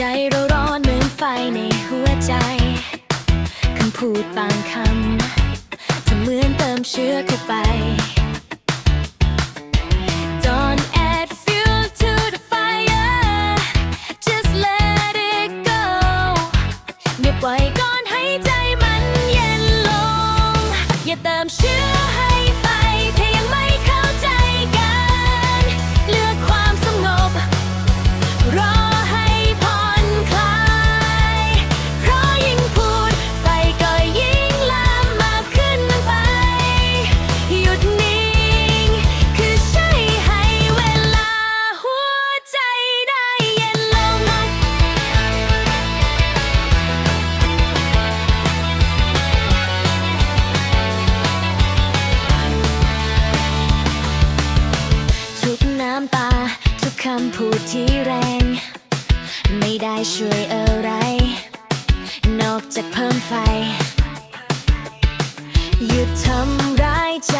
ใจเราร้อนเหมือนไฟในหัวใจ คำพูดบางคำทำเหมือนเติมเชื้อเข้าไป Don't add fuel to the fire Just let it go อย่าปล่อยก่อนให้ใจมันเย็นลง อย่าเติมเชื้อ คำพูดที่แรง ไม่ได้ช่วยอะไร นอกจากเพิ่มไฟ หยุดทำร้ายใจ